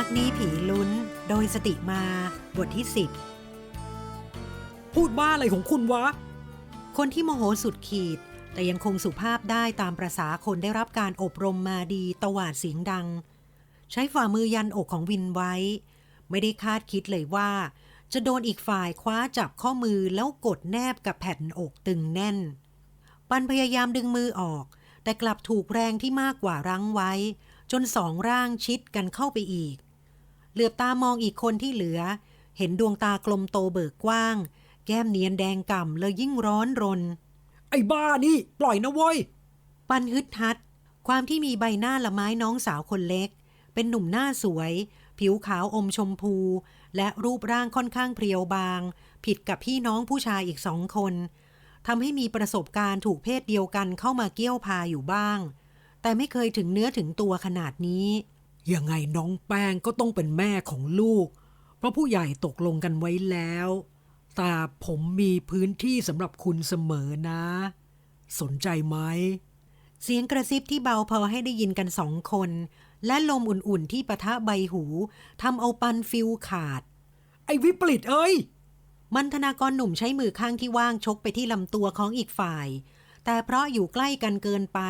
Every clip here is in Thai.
รักนี้ผีลุ้น โดยสติมาบทที่สิบพูดบ้าอะไรของคุณวะ คนที่โมโหสุดขีด แต่ยังคงสุภาพได้ตามประษาคนได้รับการอบรมมาดีตวาดเสียงดัง ใช้ฝ่ามือยันอกของวินไว้ ไม่ได้คาดคิดเลยว่า จะโดนอีกฝ่ายคว้าจับข้อมือแล้วกดแนบกับแผ่นอกตึงแน่น ปันพยายามดึงมือออก แต่กลับถูกแรงที่มากกว่ารั้งไว้ จนสองร่างชิดกันเข้าไปอีก เหลือบตามองอีกคนที่เหลือ เห็นดวงตากลมโตเบิกกว้าง แก้มเนียนแดงก่ำเลยยิ่งร้อนรน ไอ้บ้านี่ ปล่อยนะเว้ย ปันฮึดฮัด ความที่มีใบหน้าละไม้น้องสาวคนเล็ก เป็นหนุ่มหน้าสวย ผิวขาวอมชมพู และรูปร่างค่อนข้างเพรียวบาง ผิดกับพี่น้องผู้ชายอีกสองคนทำให้มีประสบการณ์ถูกเพศเดียวกันเข้ามาเกี้ยวพาอยู่บ้าง แต่ไม่เคยถึงเนื้อถึงตัวขนาดนี้ ยังไงน้องแป้งก็ต้องเป็นแม่ของลูก เพราะผู้ใหญ่ตกลงกันไว้แล้ว แต่ผมมีพื้นที่สำหรับคุณเสมอนะ สนใจไหม เสียงกระซิบที่เบาพอให้ได้ยินกันสองคน และลมอุ่นๆที่ปะทะใบหูทำเอาปันฟิวขาด ไอ้วิปริตเอ้ยมันธนากรหนุ่มใช้มือข้างที่ว่างชกไปที่ลำตัวของอีกฝ่าย แต่เพราะอยู่ใกล้กันเกินไป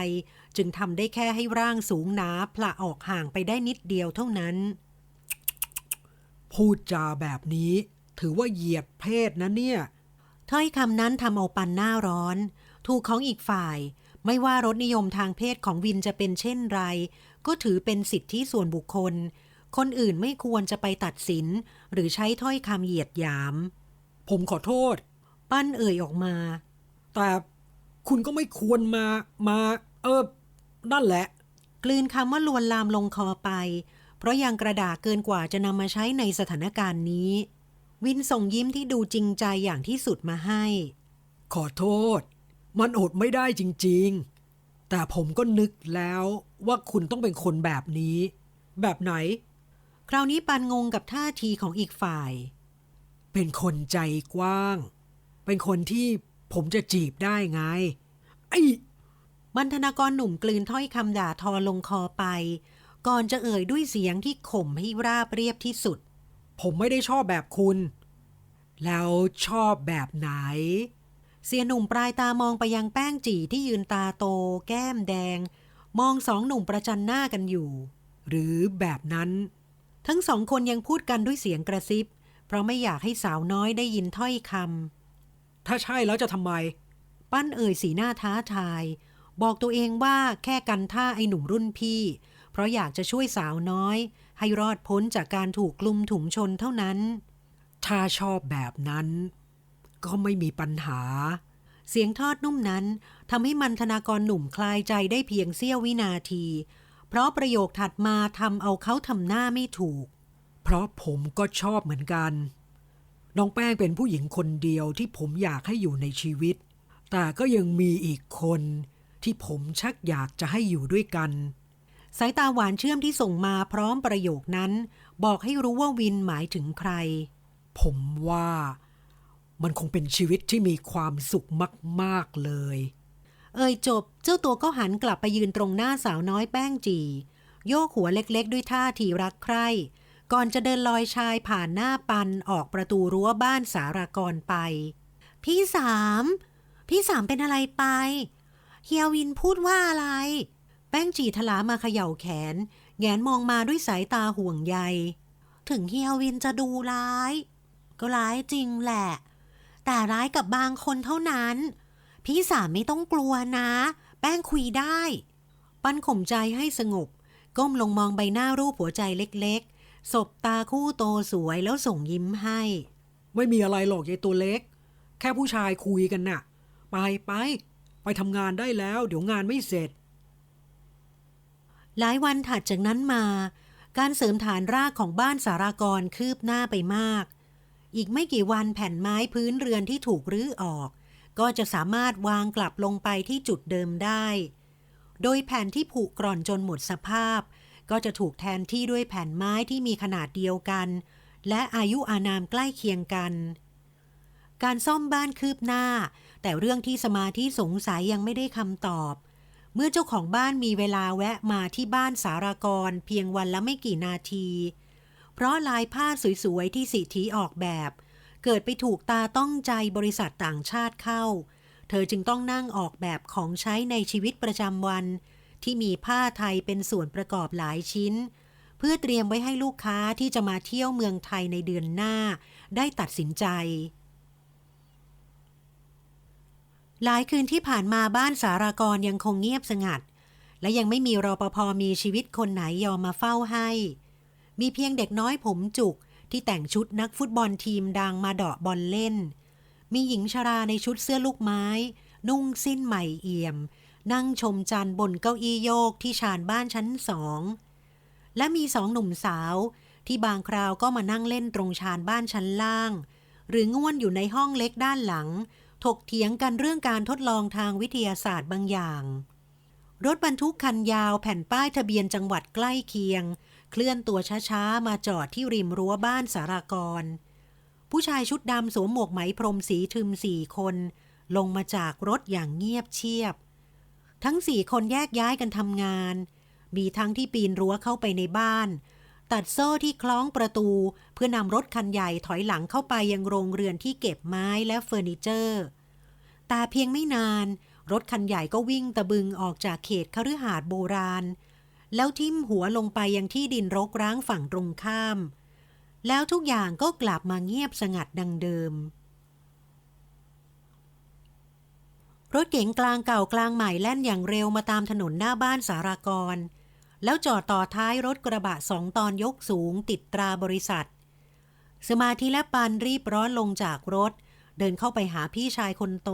จึงทำได้แค่ให้ร่างสูงหนาผละออกห่างไปได้นิดเดียวเท่านั้น พูดจาแบบนี้ ถือว่าเหยียดเพศนะเนี่ย ถ้อยคำนั้นทำเอาปันหน้าร้อน ถูกของอีกฝ่าย ไม่ว่ารสนิยมทางเพศของวินจะเป็นเช่นไร ก็ถือเป็นสิทธิส่วนบุคคล คนอื่นไม่ควรจะไปตัดสิน หรือใช้ถ้อยคำเหยียดหยาม ผมขอโทษ ปั้นเอ่ยออกมา แต่ คุณก็ไม่ควรมามา เออนั่นแหละ กลืนคำว่าลวนลามลงคอไป เพราะยังกระดาษเกินกว่าจะนำมาใช้ในสถานการณ์นี้ วินส่งยิ้มที่ดูจริงใจอย่างที่สุดมาให้ ขอโทษ มันอดไม่ได้จริง ๆ แต่ผมก็นึกแล้วว่าคุณต้องเป็นคนแบบนี้ แบบไหน คราวนี้ปันงงกับท่าทีของอีกฝ่าย เป็นคนใจกว้าง เป็นคนที่ผมจะจีบได้ไง ไอ้บรรธนากรหนุ่มกลืนถ้อยคำด่าทอลงคอไป ก่อนจะเอ่ยด้วยเสียงที่ข่มให้ราบเรียบที่สุด ผมไม่ได้ชอบแบบคุณ แล้วชอบแบบไหน เสียหนุ่มปลายตามองไปยังแป้งจี่ที่ยืนตาโต แก้มแดง มองสองหนุ่มประจันหน้ากันอยู่ หรือแบบนั้น ทั้งสองคนยังพูดกันด้วยเสียงกระซิบ เพราะไม่อยากให้สาวน้อยได้ยินถ้อยคถ้าใช่แล้วจะทำไมำ ปั้นเอ่ยสีหน้าท้าทาย บอกตัวเองว่าแค่กันท่าไอ้หนุ่มรุ่นพี่ เพราะอยากจะช่วยสาวน้อย ให้รอดพ้นจากการถูกกลุ่มถุงชนเท่านั้น ถ้าชอบแบบนั้น ก็ไม่มีปัญหา เสียงทอดนุ่มนั้นทำให้มันธนากรหนุ่มคลายใจได้เพียงเสี้ยววินาที เพราะประโยคถัดมาทำเอาเขาทำหน้าไม่ถูก เพราะผมก็ชอบเหมือนกัน น้องแป้งเป็นผู้หญิงคนเดียวที่ผมอยากให้อยู่ในชีวิต แต่ก็ยังมีอีกคนที่ผมชักอยากจะให้อยู่ด้วยกัน สายตาหวานเชื่อมที่ส่งมาพร้อมประโยคนั้น บอกให้รู้ว่าวินหมายถึงใคร ผมว่ามันคงเป็นชีวิตที่มีความสุขมาก ๆ เลย เอ่ยจบเจ้าตัวก็หันกลับไปยืนตรงหน้าสาวน้อยแป้งจี โยกหัวเล็กๆ ด้วยท่าทีรักใคร่ ก่อนจะเดินลอยชายผ่านหน้าปันออกประตูรั้วบ้านสารากรไป พี่สาม พี่สามเป็นอะไรไป เฮียวินพูดว่าอะไร แป้งจีทลามาเขย่าแขน แงนมองมาด้วยสายตาห่วงใย ถึงเฮียวินจะดูร้าย ก็ร้ายจริงแหละ แต่ร้ายกับบางคนเท่านั้น พี่สามไม่ต้องกลัวนะ แป้งคุยได้ ปั้นข่มใจให้สงบ ก้มลงมองใบหน้ารูปหัวใจเล็กๆ สบตาคู่โตสวยแล้วส่งยิ้มให้ ไม่มีอะไรหรอกยายตัวเล็ก แค่ผู้ชายคุยกันน่ะ ไปไป ไปทำงานได้แล้ว เดี๋ยวงานไม่เสร็จ หลายวันถัดจากนั้นมา การเสริมฐานรากของบ้านสารากรคืบหน้าไปมาก อีกไม่กี่วันแผ่นไม้พื้นเรือนที่ถูกรื้อออก ก็จะสามารถวางกลับลงไปที่จุดเดิมได้ โดยแผ่นที่ผุกร่อนจนหมดสภาพ ก็จะถูกแทนที่ด้วยแผ่นไม้ที่มีขนาดเดียวกัน และอายุอานามใกล้เคียงกัน การซ่อมบ้านคืบหน้า แต่เรื่องที่สมาธิสงสัยยังไม่ได้คำตอบ เมื่อเจ้าของบ้านมีเวลาแวะมาที่บ้านสารากรเพียงวันละไม่กี่นาที เพราะลายผ้าสวยๆที่สิทธิออกแบบ เกิดไปถูกตาต้องใจบริษัทต่างชาติเข้า เธอจึงต้องนั่งออกแบบของใช้ในชีวิตประจำวัน ที่มีผ้าไทยเป็นส่วนประกอบหลายชิ้นเพื่อเตรียมไว้ให้ลูกค้าที่จะมาเที่ยวเมืองไทยในเดือนหน้า ได้ตัดสินใจ หลายคืนที่ผ่านมาบ้านสารากรยังคงเงียบสงัด และยังไม่มีรปภมีชีวิตคนไหนยอมมาเฝ้าให้ มีเพียงเด็กน้อยผมจุกที่แต่งชุดนักฟุตบอลทีมดังมาเดาะบอลเล่น มีหญิงชราในชุดเสื้อลูกไม้ นุ่งสิ้นใหม่เอี่ยม นั่งชมจันทร์บนเก้าอี้โยกที่ชานบ้านชั้นสอง และมีสองหนุ่มสาวที่บางคราวก็มานั่งเล่นตรงชานบ้านชั้นล่าง หรือง่วนอยู่ในห้องเล็กด้านหลัง ถกเถียงกันเรื่องการทดลองทางวิทยาศาสตร์บางอย่าง รถบรรทุกคันยาวแผ่นป้ายทะเบียนจังหวัดใกล้เคียง เคลื่อนตัวช้าๆ มาจอดที่ริมรั้วบ้านสารากร ผู้ชายชุดดำสวมหมวกไหมพรมสีทึมสี่คน ลงมาจากรถอย่างเงียบเชียบ ทั้งสี่คนแยกย้ายกันทำงาน มีทั้งที่ปีนรั้วเข้าไปในบ้าน ตัดโซ่ที่คล้องประตู เพื่อนำรถคันใหญ่ถอยหลังเข้าไปยังโรงเรือนที่เก็บไม้และเฟอร์นิเจอร์ แต่เพียงไม่นาน รถคันใหญ่ก็วิ่งตะบึงออกจากเขตคฤหาสน์โบราณ แล้วทิ่มหัวลงไปยังที่ดินรกร้างฝั่งตรงข้าม แล้วทุกอย่างก็กลับมาเงียบสงัดดังเดิมรถเก๋งกลางเก่ากลางใหม่แล่นอย่างเร็วมาตามถนนหน้าบ้านสารากร แล้วจอดต่อท้ายรถกระบะสองตอนยกสูงติดตราบริษัท สมาธิและปันรีบร้อนลงจากรถ เดินเข้าไปหาพี่ชายคนโต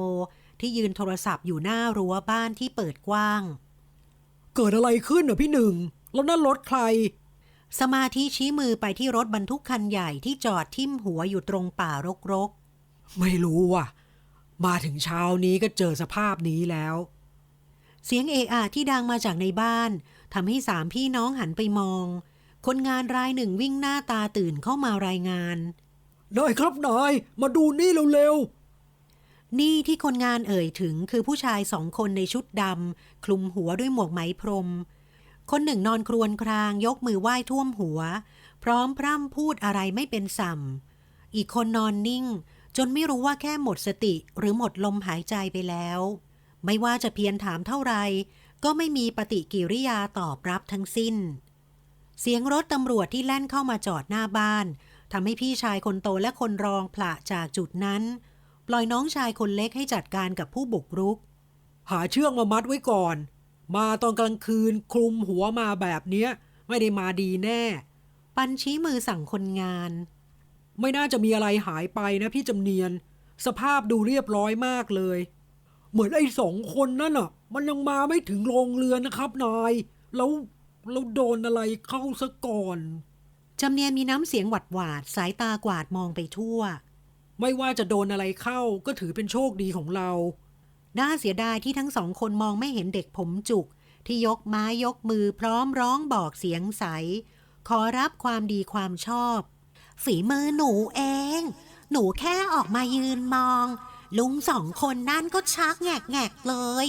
ที่ยืนโทรศัพท์อยู่หน้ารั้วบ้านที่เปิดกว้าง เกิดอะไรขึ้นอะพี่หนึ่ง แล้วนั่นรถใคร สมาธิชี้มือไปที่รถบรรทุกคันใหญ่ที่จอดทิ่มหัวอยู่ตรงป่ารกไม่รู้ว่ะ มาถึงเช้านี้ก็เจอสภาพนี้แล้วๆเสียงเอะอะที่ดังมาจากในบ้าน ทำให้สามพี่น้องหันไปมอง คนงานรายหนึ่งวิ่งหน้าตาตื่นเข้ามารายงานนายครับนายมาดูนี่เร็วนี่ที่คนงานเอ่ยถึงคือผู้ชายสองคนในชุดดำคลุมหัวด้วยหมวกไหมพรม คนหนึ่งนอนครวญครางยกมือไหว้ท่วมหัว พร้อมพร่ำพูดอะไรไม่เป็นสัมอีกคนนอนนิ่ง จนไม่รู้ว่าแค่หมดสติหรือหมดลมหายใจไปแล้ว ไม่ว่าจะเพียรถามเท่าไหร ก็ไม่มีปฏิกิริยาตอบรับทั้งสิ้น เสียงรถตำรวจที่แล่นเข้ามาจอดหน้าบ้านทำให้พี่ชายคนโตและคนรองผละจากจุดนั้น ปล่อยน้องชายคนเล็กให้จัดการกับผู้บุกรุกๆหาเชือกมามัดไว้ก่อน มาตอนกลางคืนคลุมหัวมาแบบเนี้ย ไม่ได้มาดีแน่ ปันชี้มือสั่งคนงาน ไม่น่าจะมีอะไรหายไปนะพี่จำเนียน สภาพดูเรียบร้อยมากเลย เหมือนไอ้สองคนนั่นอะ มันยังมาไม่ถึงโรงเรือนนะครับนาย แล้วแล้วโดนอะไรเข้าซะก่อน จำเนียนมีน้ำเสียงหวัดหวาดสายตากวาดมองไปทั่ว ไม่ว่าจะโดนอะไรเข้าก็ถือเป็นโชคดีของเรา น่าเสียดายที่ทั้งสองคนมองไม่เห็นเด็กผมจุก ที่ยกไม้ยกมือพร้อมร้องบอกเสียงใส ขอรับความดีความชอบ ฝีมือหนูเอง หนูแค่ออกมายืนมอง ลุงสองคนนั่นก็ชักแงกแงกๆเลย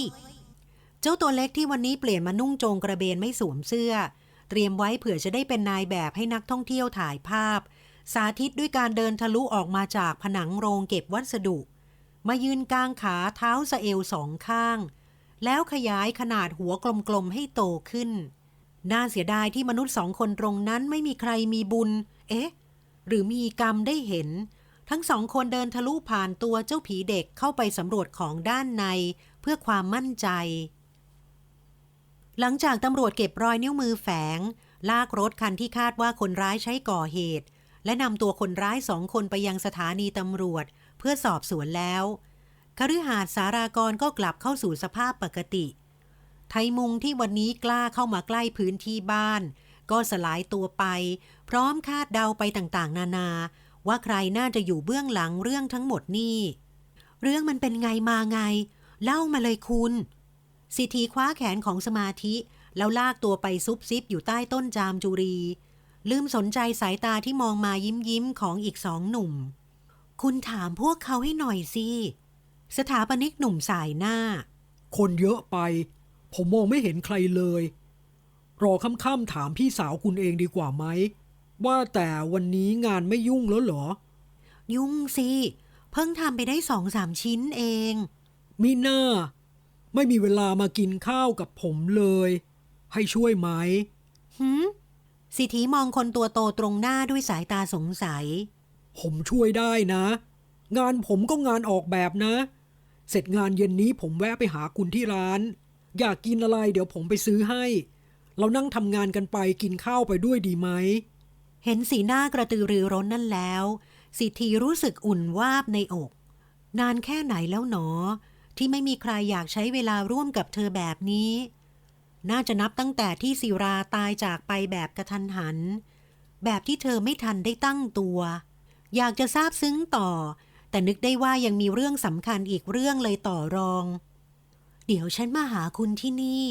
เจ้าตัวเล็กที่วันนี้เปลี่ยนมานุ่งโจงกระเบนไม่สวมเสื้อ เตรียมไว้เผื่อจะได้เป็นนายแบบให้นักท่องเที่ยวถ่ายภาพ สาธิตด้วยการเดินทะลุออกมาจากผนังโรงเก็บวัสดุ มายืนกลางขาเท้าสะเอวสองข้าง แล้วขยายขนาดหัวกลมๆให้โตขึ้น น่าเสียดายที่มนุษย์สองคนตรงนั้นไม่มีใครมีบุญ เอ๊ะ หรือมีกรรมได้เห็นทั้งสองคนเดินทะลุผ่านตัวเจ้าผีเด็กเข้าไปสำรวจของด้านใน เพื่อความมั่นใจ หลังจากตำรวจเก็บรอยนิ้วมือแฝง ลากรถคันที่คาดว่าคนร้ายใช้ก่อเหตุ และนำตัวคนร้ายสองคนไปยังสถานีตำรวจ เพื่อสอบสวนแล้วคฤหาสน์สารากรก็กลับเข้าสู่สภาพปกติ ไทยมุงที่วันนี้กล้าเข้ามาใกล้พื้นที่บ้าน ก็สลายตัวไป พร้อมคาดเดาไปต่างๆ นานา ว่าใครน่าจะอยู่เบื้องหลังเรื่องทั้งหมดนี่ เรื่องมันเป็นไงมาไง เล่ามาเลยคุณ สิทธีคว้าแขนของสมาธิ แล้วลากตัวไปซุบซิบอยู่ใต้ต้นจามจุรี ลืมสนใจสายตาที่มองมายิ้มยิ้มๆของอีกสองหนุ่ม คุณถามพวกเขาให้หน่อยสิ สถาปนิกหนุ่มสายหน้า คนเยอะไป ผมมองไม่เห็นใครเลย รอค่ำๆถามพี่สาวคุณเองดีกว่าไหม ว่าแต่วันนี้งานไม่ยุ่งแล้วเหรอ ยุ่งสิ เพิ่งทำไปได้สองสามชิ้นเอง มีหน้า ไม่มีเวลามากินข้าวกับผมเลย ให้ช่วยไหมหืมสิทธิมองคนตัวโตตรงหน้าด้วยสายตาสงสัย ผมช่วยได้นะ งานผมก็งานออกแบบนะ เสร็จงานเย็นนี้ผมแวะไปหาคุณที่ร้าน อยากกินอะไรเดี๋ยวผมไปซื้อให้ เรานั่งทำงานกันไปกินข้าวไปด้วยดีไหม เห็นสีหน้ากระตือรือร้นนั่นแล้ว สิทธีรู้สึกอุ่นวาบในอก นานแค่ไหนแล้วหนอ ที่ไม่มีใครอยากใช้เวลาร่วมกับเธอแบบนี้ น่าจะนับตั้งแต่ที่ศิราตายจากไปแบบกระทันหัน แบบที่เธอไม่ทันได้ตั้งตัว อยากจะทราบซึ้งต่อ แต่นึกได้ว่ายังมีเรื่องสำคัญอีกเรื่องเลยต่อรอง เดี๋ยวฉันมาหาคุณที่นี่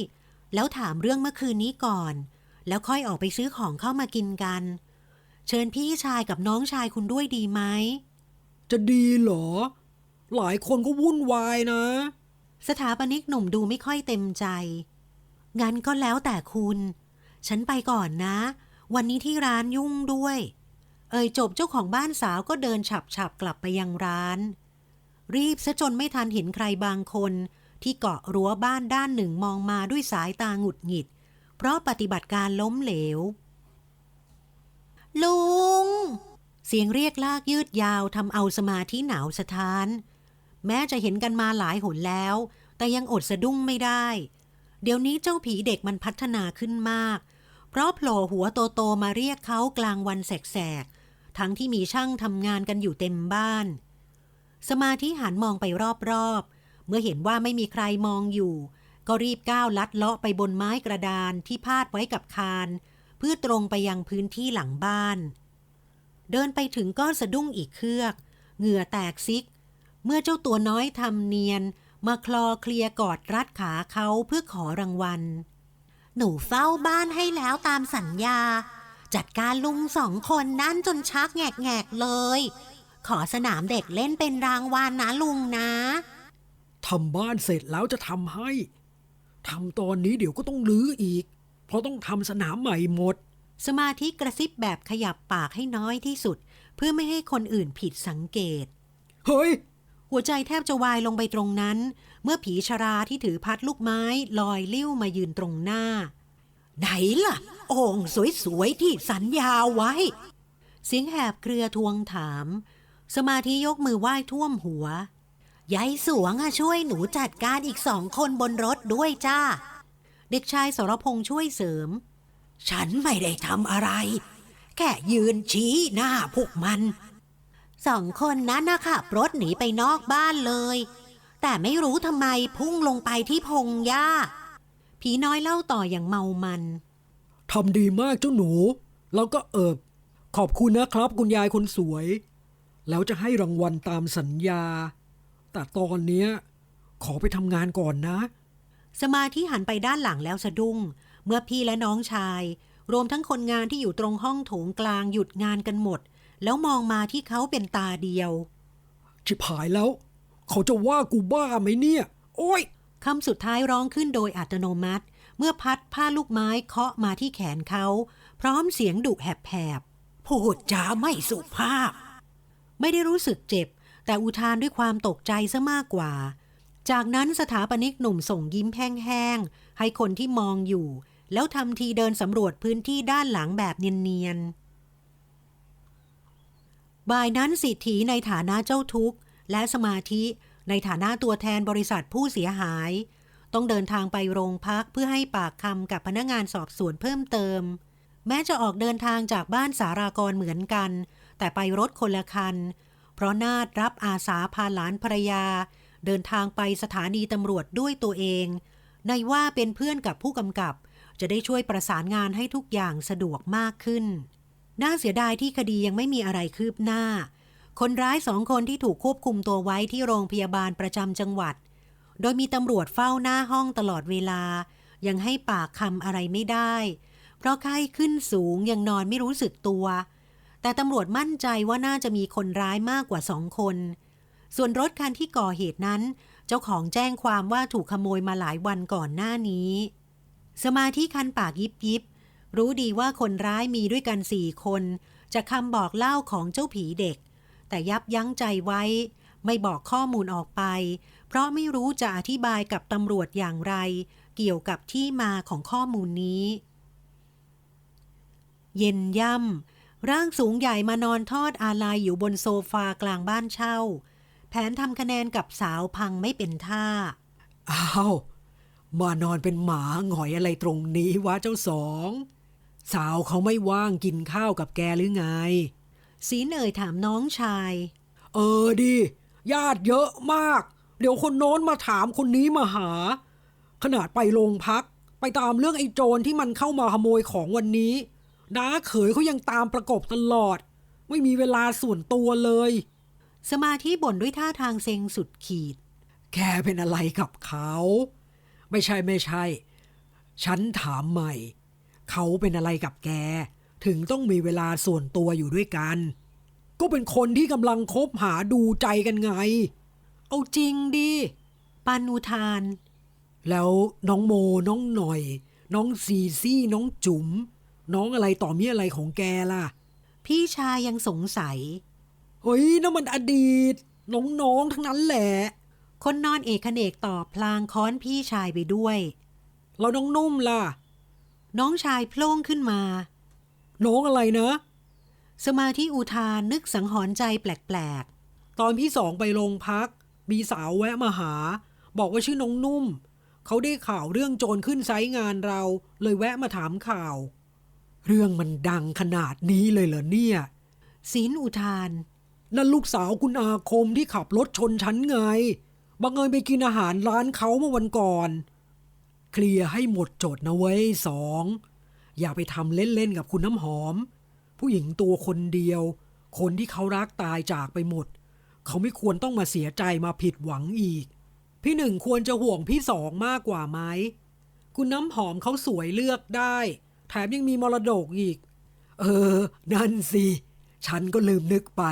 แล้วถามเรื่องเมื่อคืนนี้ก่อน แล้วค่อยออกไปซื้อของเข้ามากินกัน เชิญพี่ชายกับน้องชายคุณด้วยดีไหมจะดีเหรอ หลายคนก็วุ่นวายนะ สถาปนิกหนุ่มดูไม่ค่อยเต็มใจ งั้นก็แล้วแต่คุณ ฉันไปก่อนนะ วันนี้ที่ร้านยุ่งด้วย เอ่ยจบเจ้าของบ้านสาวก็เดินฉับฉับกลับไปยังร้าน รีบซะจนไม่ทันเห็นใครบางคน ที่เกาะรั้วบ้านด้านหนึ่งมองมาด้วยสายตาหงุดหงิด เพราะปฏิบัติการล้มเหลว ลุงเสียงเรียกลากยืดยาวทำเอาสมาธิหนาวสะท้าน แม้จะเห็นกันมาหลายหนแล้ว แต่ยังอดสะดุ้งไม่ได้ เดี๋ยวนี้เจ้าผีเด็กมันพัฒนาขึ้นมาก เพราะโผล่หัวโตๆมาเรียกเขากลางวันแสกๆ ทั้งที่มีช่างทำงานกันอยู่เต็มบ้าน สมาธิหันมองไปรอบๆ เมื่อเห็นว่าไม่มีใครมองอยู่ ก็รีบก้าวลัดเลาะไปบนไม้กระดานที่พาดไว้กับคานเพื่อตรงไปยังพื้นที่หลังบ้าน เดินไปถึงก็สะดุ้งอีกเครือก เหงื่อแตกซิก เมื่อเจ้าตัวน้อยทำเนียน มาคลอเคลียร์กอดรัดขาเขาเพื่อขอรางวัล หนูเฝ้าบ้านให้แล้วตามสัญญา จัดการลุงสองคนนั่นจนชักแงกๆเลย ขอสนามเด็กเล่นเป็นรางวัลนะลุงนะทำบ้านเสร็จแล้วจะทำให้ทำตอนนี้เดี๋ยวก็ต้องรื้ออีก เพราะต้องทำสนามใหม่หมด สมาธิกระซิบแบบขยับปากให้น้อยที่สุด เพื่อไม่ให้คนอื่นผิดสังเกต เฮ้ย หัวใจแทบจะวายลงไปตรงนั้น เมื่อผีชราที่ถือพัดลูกไม้ลอยลิ้วมายืนตรงหน้า ไหนล่ะ โอ่งสวยๆที่สัญญาไว้ เสียงแหบเครือทวงถาม สมาธิยกมือไหว้ท่วมหัวยายสวงอะช่วยหนูจัดการอีกสองคนบนรถด้วยจ้า เด็กชายสรพงษ์ช่วยเสริม ฉันไม่ได้ทำอะไร แค่ยืนชี้หน้าพวกมัน สองคนนั้นนะขับรถหนีไปนอกบ้านเลย แต่ไม่รู้ทำไมพุ่งลงไปที่พงหญ้า ผีน้อยเล่าต่ออย่างเมามันทำดีมากเจ้าหนู แล้วก็เอิบ ขอบคุณนะครับคุณยายคนสวย แล้วจะให้รางวัลตามสัญญา แต่ตอนเนี้ย ขอไปทำงานก่อนนะ สมาธิหันไปด้านหลังแล้วสะดุ้ง เมื่อพี่และน้องชาย รวมทั้งคนงานที่อยู่ตรงห้องโถงกลางหยุดงานกันหมด แล้วมองมาที่เขาเป็นตาเดียว ชิบหายแล้ว เขาจะว่ากูบ้าไหมเนี่ย โอ้ยคำสุดท้ายร้องขึ้นโดยอัตโนมัติ เมื่อพัดผ้าลูกไม้เคาะมาที่แขนเขา พร้อมเสียงดุแหบๆพูดจาไม่สุภาพ ไม่ได้รู้สึกเจ็บ แต่อุทานด้วยความตกใจซะมากกว่า จากนั้นสถาปนิกหนุ่มส่งยิ้มแห้งๆให้คนที่มองอยู่ แล้วทำทีเดินสำรวจพื้นที่ด้านหลังแบบเนียนๆ บ่ายนั้นสิทธีในฐานะเจ้าทุกข์ และสมาธิในฐานะตัวแทนบริษัทผู้เสียหาย ต้องเดินทางไปโรงพักเพื่อให้ปากคำกับพนักงานสอบสวนเพิ่มเติม แม้จะออกเดินทางจากบ้านสารากรเหมือนกัน แต่ไปรถคนละคัน เพราะนาดรับอาสาพาหลานภรรยา เดินทางไปสถานีตำรวจด้วยตัวเอง ในว่าเป็นเพื่อนกับผู้กำกับ จะได้ช่วยประสานงานให้ทุกอย่างสะดวกมากขึ้น น่าเสียดายที่คดียังไม่มีอะไรคืบหน้า คนร้ายสองคนที่ถูกควบคุมตัวไว้ที่โรงพยาบาลประจำจังหวัด โดยมีตำรวจเฝ้าหน้าห้องตลอดเวลา ยังให้ปากคำอะไรไม่ได้ เพราะไข้ขึ้นสูงยังนอนไม่รู้สึกตัว แต่ตำรวจมั่นใจว่าน่าจะมีคนร้ายมากกว่าสองคน ส่วนรถคันที่ก่อเหตุนั้น เจ้าของแจ้งความว่าถูกขโมยมาหลายวันก่อนหน้านี้ สมาธิคันปากยิบยิบ รู้ดีว่าคนร้ายมีด้วยกันสี่คนจากคำบอกเล่าของเจ้าผีเด็ก แต่ยับยั้งใจไว้ ไม่บอกข้อมูลออกไป เพราะไม่รู้จะอธิบายกับตำรวจอย่างไร เกี่ยวกับที่มาของข้อมูลนี้ เย็นย่ำร่างสูงใหญ่มานอนทอดอาลัยอยู่บนโซฟากลางบ้านเช่า แผนทำคะแนนกับสาวพังไม่เป็นท่าอ้าวมานอนเป็นหมาหงอยอะไรตรงนี้วะเจ้าสอง สาวเขาไม่ว่างกินข้าวกับแกหรือไง สีเนยถามน้องชาย เออดิ ญาติเยอะมาก เดี๋ยวคนโน้นมาถามคนนี้มาหา ขนาดไปโรงพัก ไปตามเรื่องไอ้โจรที่มันเข้ามาขโมยของวันนี้น้าเขยเขายังตามประกบตลอด ไม่มีเวลาส่วนตัวเลย สมาธิบ่นด้วยท่าทางเซ็งสุดขีด แกเป็นอะไรกับเขา ไม่ใช่ไม่ใช่ ฉันถามใหม่ เขาเป็นอะไรกับแก ถึงต้องมีเวลาส่วนตัวอยู่ด้วยกัน ก็เป็นคนที่กำลังคบหาดูใจกันไง เอาจริงดิปันอุทาน แล้วน้องโมน้องหน่อย น้องซีซี่น้องจุ๋ม น้องอะไรต่อมีอะไรของแกล่ะ พี่ชายยังสงสัย เฮ้ยนั่นมันอดีต น้องๆทั้งนั้นแหละ คนนอนเอกเขนกตอบพลางค้อนพี่ชายไปด้วย เราน้องนุ่มล่ะ น้องชายโพล่งขึ้นมา น้องอะไรนะ สมาธิอุทานนึกสังหรณ์ใจแปลกตอนพี่สองไปโรงพัก มีสาวแวะมาหา บอกว่าชื่อน้องนุ่ม เขาได้ข่าวเรื่องโจรขึ้นไซต์งานเรา เลยแวะมาถามข่าว เรื่องมันดังขนาดนี้เลยเหรอเนี่ยๆศีลอุทาน นั่นลูกสาวคุณอาคมที่ขับรถชนฉันไง บังเอิญไปกินอาหารร้านเขาเมื่อวันก่อน เคลียร์ให้หมดจทย์นะเว้ยสองอย่าไปทำเล่นๆกับคุณน้ำหอม ผู้หญิงตัวคนเดียว คนที่เขารักตายจากไปหมด เขาไม่ควรต้องมาเสียใจมาผิดหวังอีก พี่หนึ่งควรจะห่วงพี่สองมากกว่าไหมคุณน้ำหอมเขาสวยเลือกได้ แถมยังมีมรดกอีก เออ นั่นสิ ฉันก็ลืมนึกไป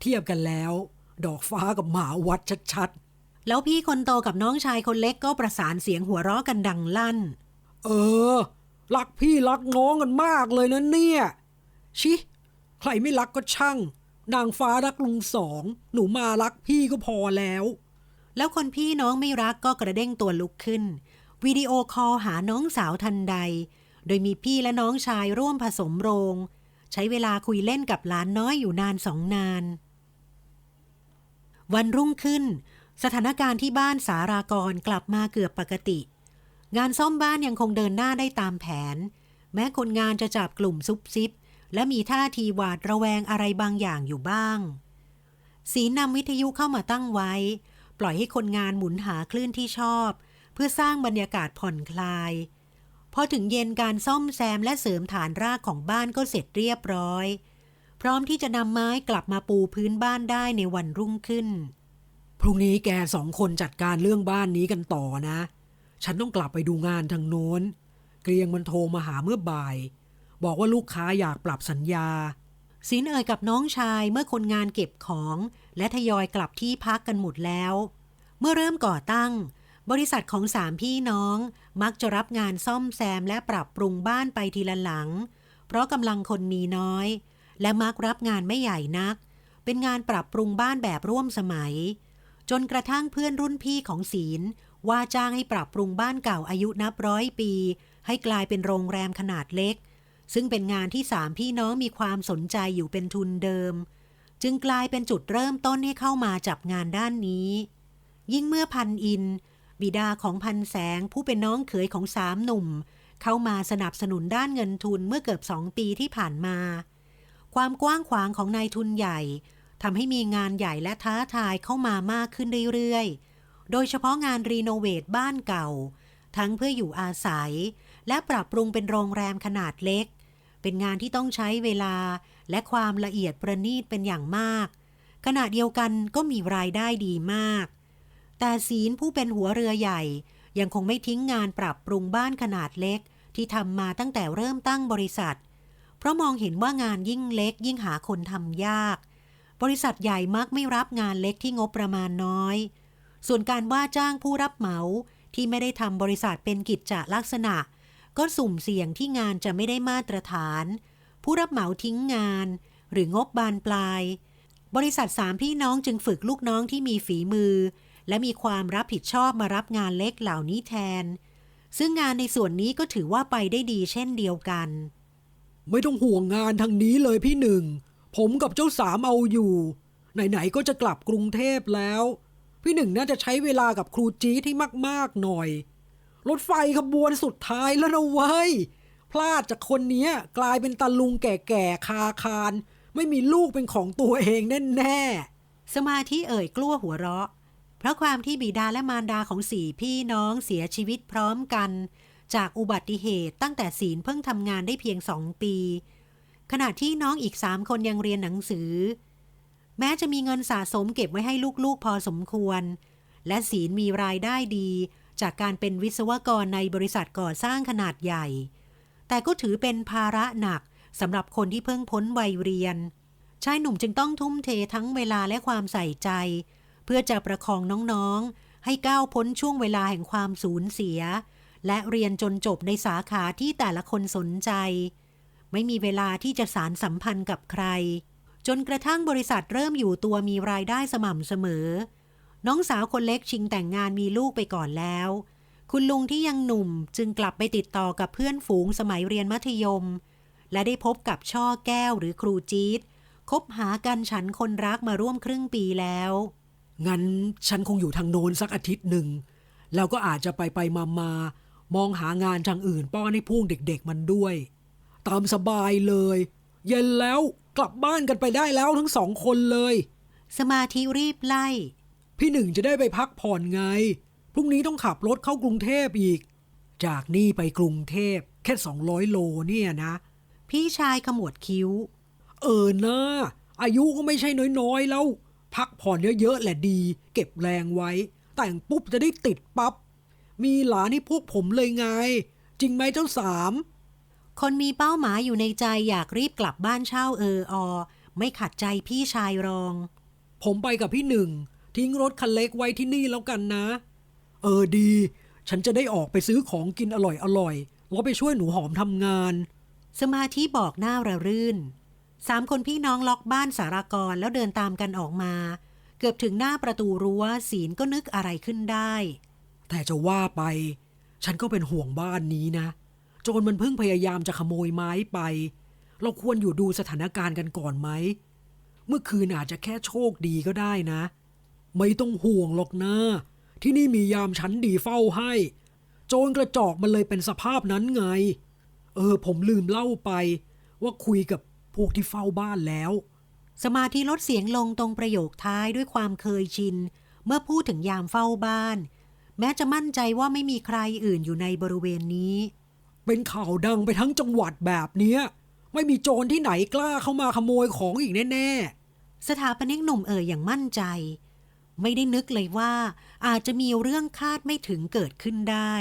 เทียบกันแล้ว ดอกฟ้ากับหมาวัดชัด แล้วพี่คนโตกับน้องชายคนเล็กก็ประสานเสียงหัวเราะกันดังลั่นๆเออ รักพี่รักน้องกันมากเลยนะเนี่ย ชิ ใครไม่รักก็ช่าง นางฟ้ารักลุงสอง หนูมารักพี่ก็พอแล้ว แล้วคนพี่น้องไม่รักก็กระเด้งตัวลุกขึ้น วิดีโอคอลหาน้องสาวทันใด โดยมีพี่และน้องชายร่วมผสมโรง ใช้เวลาคุยเล่นกับหลานน้อยอยู่นานสองนาน วันรุ่งขึ้น สถานการณ์ที่บ้านสารากรกลับมาเกือบปกติ งานซ่อมบ้านยังคงเดินหน้าได้ตามแผน แม้คนงานจะจับกลุ่มซุบซิบ และมีท่าทีหวาดระแวงอะไรบางอย่างอยู่บ้าง สีนำวิทยุเข้ามาตั้งไว้ ปล่อยให้คนงานหมุนหาคลื่นที่ชอบ เพื่อสร้างบรรยากาศผ่อนคลาย พอถึงเย็นการซ่อมแซมและเสริมฐานรากของบ้านก็เสร็จเรียบร้อย พร้อมที่จะนำไม้กลับมาปูพื้นบ้านได้ในวันรุ่งขึ้น พรุ่งนี้แกสองคนจัดการเรื่องบ้านนี้กันต่อนะ ฉันต้องกลับไปดูงานทางโน้น เกรียงมันโทรมาหาเมื่อบ่าย บอกว่าลูกค้าอยากปรับสัญญาสินเอ่ยกับน้องชายเมื่อคนงานเก็บของ และทยอยกลับที่พักกันหมดแล้ว เมื่อเริ่มก่อตั้ง บริษัทของสามพี่น้องมักจะรับงานซ่อมแซมและปรับปรุงบ้านไปทีละหลัง เพราะกำลังคนมีน้อย และมักรับงานไม่ใหญ่นัก เป็นงานปรับปรุงบ้านแบบร่วมสมัย จนกระทั่งเพื่อนรุ่นพี่ของศีล ว่าจ้างให้ปรับปรุงบ้านเก่าอายุนับร้อยปี ให้กลายเป็นโรงแรมขนาดเล็ก ซึ่งเป็นงานที่สามพี่น้องมีความสนใจอยู่เป็นทุนเดิม จึงกลายเป็นจุดเริ่มต้นให้เข้ามาจับงานด้านนี้ ยิ่งเมื่อพันอิน บิดาของพันแสงผู้เป็นน้องเขยของสามหนุ่ม เข้ามาสนับสนุนด้านเงินทุนเมื่อเกือบสองปีที่ผ่านมา ความกว้างขวางของนายทุนใหญ่ ทำให้มีงานใหญ่และท้าทายเข้ามามากขึ้นเรื่อยๆ โดยเฉพาะงานรีโนเวทบ้านเก่า ทั้งเพื่ออยู่อาศัย และปรับปรุงเป็นโรงแรมขนาดเล็ก เป็นงานที่ต้องใช้เวลาและความละเอียดประณีตเป็นอย่างมาก ขณะเดียวกันก็มีรายได้ดีมาก แต่ศีลผู้เป็นหัวเรือใหญ่ ยังคงไม่ทิ้งงานปรับปรุงบ้านขนาดเล็ก ที่ทำมาตั้งแต่เริ่มตั้งบริษัท เพราะมองเห็นว่างานยิ่งเล็กยิ่งหาคนทำยาก บริษัทใหญ่มักไม่รับงานเล็กที่งบประมาณน้อย ส่วนการว่าจ้างผู้รับเหมาที่ไม่ได้ทำบริษัทเป็นกิจจลักษณะ ก็สุ่มเสี่ยงที่งานจะไม่ได้มาตรฐาน ผู้รับเหมาทิ้งงาน หรืองบบานปลาย บริษัทสามพี่น้องจึงฝึกลูกน้องที่มีฝีมือ และมีความรับผิดชอบมารับงานเล็กเหล่านี้แทน ซึ่งงานในส่วนนี้ก็ถือว่าไปได้ดีเช่นเดียวกัน ไม่ต้องห่วงงานทางนี้เลยพี่หนึ่ง ผมกับเจ้าสามเอาอยู่ ไหนๆก็จะกลับกรุงเทพแล้ว พี่หนึ่งน่าจะใช้เวลากับครูจี๊ดให้มากๆหน่อย รถไฟขบวนสุดท้ายแล้วนะเว้ย พลาดจากคนเนี้ยกลายเป็นตาลุงแก่ๆคาคาน ไม่มีลูกเป็นของตัวเองแน่ๆ สมาธิเอ่ยกลั้วหัวเราะ เพราะความที่บิดาและมารดาของสี่พี่น้องเสียชีวิตพร้อมกัน จากอุบัติเหตุตั้งแต่ศีลเพิ่งทำงานได้เพียงสองปี ขณะที่น้องอีกสามคนยังเรียนหนังสือ แม้จะมีเงินสะสมเก็บไว้ให้ลูกๆพอสมควร และศีลมีรายได้ดี จากการเป็นวิศวกรในบริษัทก่อสร้างขนาดใหญ่ แต่ก็ถือเป็นภาระหนักสำหรับคนที่เพิ่งพ้นวัยเรียน ชายหนุ่มจึงต้องทุ่มเททั้งเวลาและความใส่ใจ เพื่อจะประคองน้องๆ ให้ก้าวพ้นช่วงเวลาแห่งความสูญเสีย และเรียนจนจบในสาขาที่แต่ละคนสนใจ ไม่มีเวลาที่จะสารสัมพันธ์กับใคร จนกระทั่งบริษัทเริ่มอยู่ตัวมีรายได้สม่ำเสมอ น้องสาวคนเล็กชิงแต่งงานมีลูกไปก่อนแล้ว คุณลุงที่ยังหนุ่มจึงกลับไปติดต่อกับเพื่อนฝูงสมัยเรียนมัธยม และได้พบกับช่อแก้วหรือครูจี๊ดคบหากันฉันคนรักมาร่วมครึ่งปีแล้ว งั้นฉันคงอยู่ทางโน้นสักอาทิตย์หนึ่ง แล้วก็อาจจะไปไปมามามองหางานทางอื่นป้อนให้พวกเด็กๆมันด้วย ตามสบายเลย เย็นแล้วกลับบ้านกันไปได้แล้วทั้งสองคนเลย สมาธิรีบไล่ พี่หนึ่งจะได้ไปพักผ่อนไง พรุ่งนี้ต้องขับรถเข้ากรุงเทพอีก จากนี่ไปกรุงเทพแค่สองร้อยโลเนี่ยนะ พี่ชายขมวดคิ้ว เออนะอายุก็ไม่ใช่น้อยๆแล้ว พักผ่อนเยอะๆแหละดี เก็บแรงไว้ แต่งปุ๊บจะได้ติดปับ๊บมีหลานให้พวกผมเลยไง จริงไหมเจ้าสาม คนมีเป้าหมายอยู่ในใจอยากรีบกลับบ้านเช่าเอออ ไม่ขัดใจพี่ชายรอง ผมไปกับพี่หนึ่ง ทิ้งรถคันเล็กไว้ที่นี่แล้วกันนะ เออดี ฉันจะได้ออกไปซื้อของกินอร่อยๆแล้วไปช่วยหนูหอมทำงาน สมาธิบอกหน้าระรื่นสามคนพี่น้องล็อกบ้านสารากรแล้วเดินตามกันออกมา เกือบถึงหน้าประตูรั้วศีลก็นึกอะไรขึ้นได้ แต่จะว่าไป ฉันก็เป็นห่วงบ้านนี้นะโจรมันเพิ่งพยายามจะขโมยไม้ไป เราควรอยู่ดูสถานการณ์กันก่อนไหม เมื่อคืนอาจจะแค่โชคดีก็ได้นะ ไม่ต้องห่วงหรอกนะ ที่นี่มียามชั้นดีเฝ้าให้ โจรกระจอกมันเลยเป็นสภาพนั้นไง เออ ผมลืมเล่าไป ว่าคุยกับพวกที่เฝ้าบ้านแล้ว สมาธิลดเสียงลงตรงประโยคท้ายด้วยความเคยชิน เมื่อพูดถึงยามเฝ้าบ้าน แม้จะมั่นใจว่าไม่มีใครอื่นอยู่ในบริเวณนี้ เป็นข่าวดังไปทั้งจังหวัดแบบเนี้ย ไม่มีโจรที่ไหนกล้าเข้ามาขโมยของอีกแน่ ๆ สถาปนิกหนุ่มเอ่ยอย่างมั่นใจ ไม่ได้นึกเลยว่าอาจจะมีเรื่องคาดไม่ถึงเกิดขึ้นได้